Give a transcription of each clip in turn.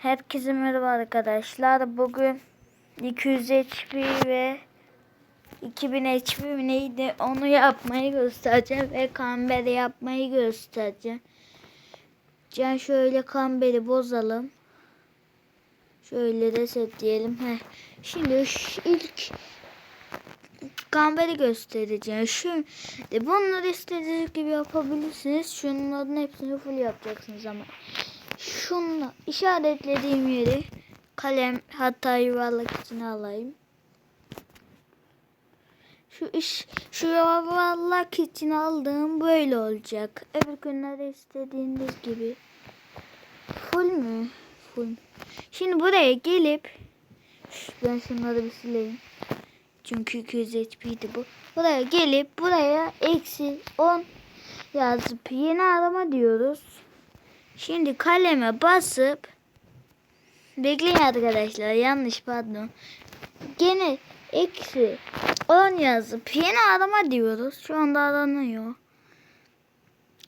Herkese merhaba arkadaşlar. Bugün 200 HP ve 2000 HP neydi onu yapmayı göstereceğim ve kamberi yapmayı göstereceğim. Can şöyle kamberi bozalım. Şöyle resetleyelim. Heh. Şimdi ilk kamberi göstereceğim. Şimdi bunları istediğiniz gibi yapabilirsiniz. Şunların hepsini full yapacaksınız ama. Şunla işaretlediğim yeri kalem hatta yuvarlak içine alayım. Şu iş şu yuvarlak için aldığım böyle olacak. Öbür günlerde istediğiniz gibi. Full mü? Full. Şimdi buraya gelip ben şunları bir sileyim. Çünkü 200 HP'ydi bu. Buraya gelip buraya eksi 10 yazıp yeni arama diyoruz. Şimdi kaleme basıp bekleyin arkadaşlar yanlış pardon. Gene eksi 10 yazıp yeni arama diyoruz. Şu anda aranıyor.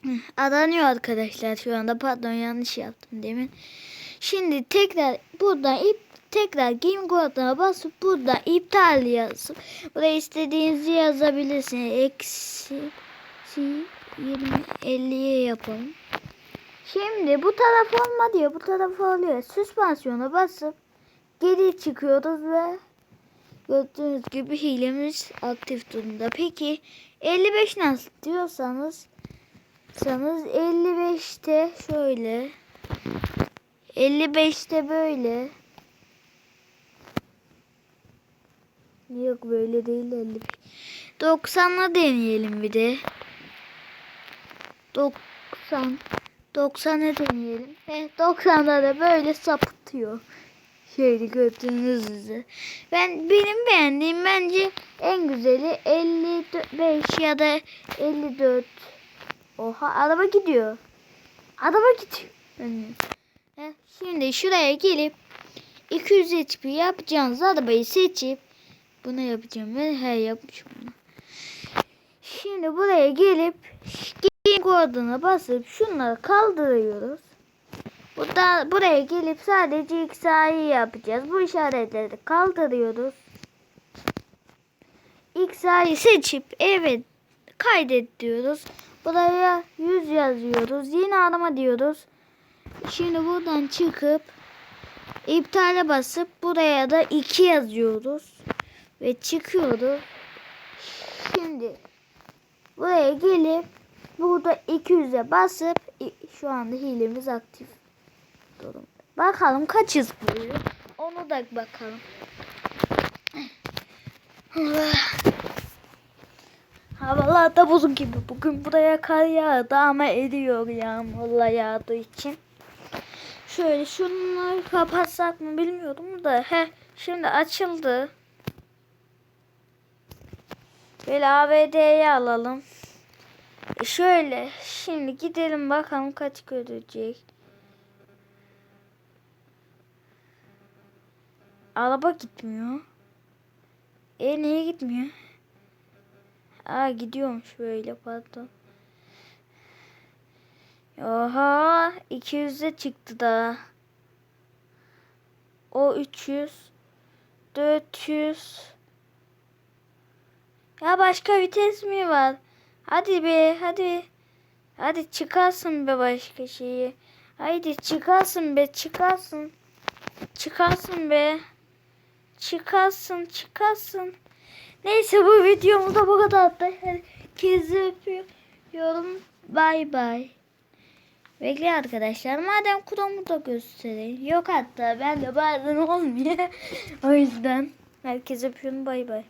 Aranıyor arkadaşlar şu anda pardon yanlış yaptım demin. Şimdi tekrar buradan ip tekrar game koduna basıp burada iptal yazıp buraya istediğinizi yazabilirsiniz. Eksi 20 50'ye yapalım. Şimdi bu taraf olmadı ya bu taraf oluyor. Süspansiyona basıp geri çıkıyoruz ve gördüğünüz gibi hilemiz aktif durumda. Peki 55 nasıl diyorsanız sanız 55'te şöyle 55'te böyle Yok böyle değil 55. 90'la deneyelim bir de. 90 90'a deneyelim. Ve 90'da da böyle sapıtıyor. Şöyle gördüğünüz üzere. Ben benim beğendiğim bence en güzeli 55 ya da 54. Oha araba gidiyor. Araba gidiyor. He, Şimdi şuraya gelip 200 HP yapacağınız arabayı seçip bunu yapacağım. Ben her yapmışım bunu. Şimdi buraya gelip game koduna basıp şunları kaldırıyoruz. Burada buraya gelip sadece XA'yı yapacağız. Bu işaretleri kaldırıyoruz. XA'yı seçip evet kaydet diyoruz. Buraya 100 yazıyoruz. Yeni arama diyoruz. Şimdi buradan çıkıp iptale basıp buraya da 2 yazıyoruz. Ve çıkıyoruz. Şimdi buraya gelip burada 200'e basıp şu anda hilemiz aktif durumda. Bakalım kaçız buluyor. Onu da bakalım. Havalar da buzun gibi. Bugün buraya kar yağdı ama eriyor yağmurla yağdığı için. Şöyle şunları kapatsak mı bilmiyorum da. He şimdi açıldı. Böyle ABD'yi alalım. Şöyle şimdi gidelim bakalım kaç görecek. Araba gitmiyor. E niye gitmiyor? Aa gidiyormuş böyle pardon. Oha 200'e çıktı da. O 300 400 Ya başka vites mi var? Hadi be hadi. Hadi çıkarsın be başka şeyi. Haydi çıkarsın be çıkarsın. Çıkarsın be. Çıkarsın çıkarsın. Neyse bu videomuzda bu kadar da herkese öpüyorum. Bay bay. Bekle arkadaşlar. Madem kurumu da göstereyim. Yok hatta ben de bazen olmuyor. o yüzden herkese öpüyorum. Bay bay.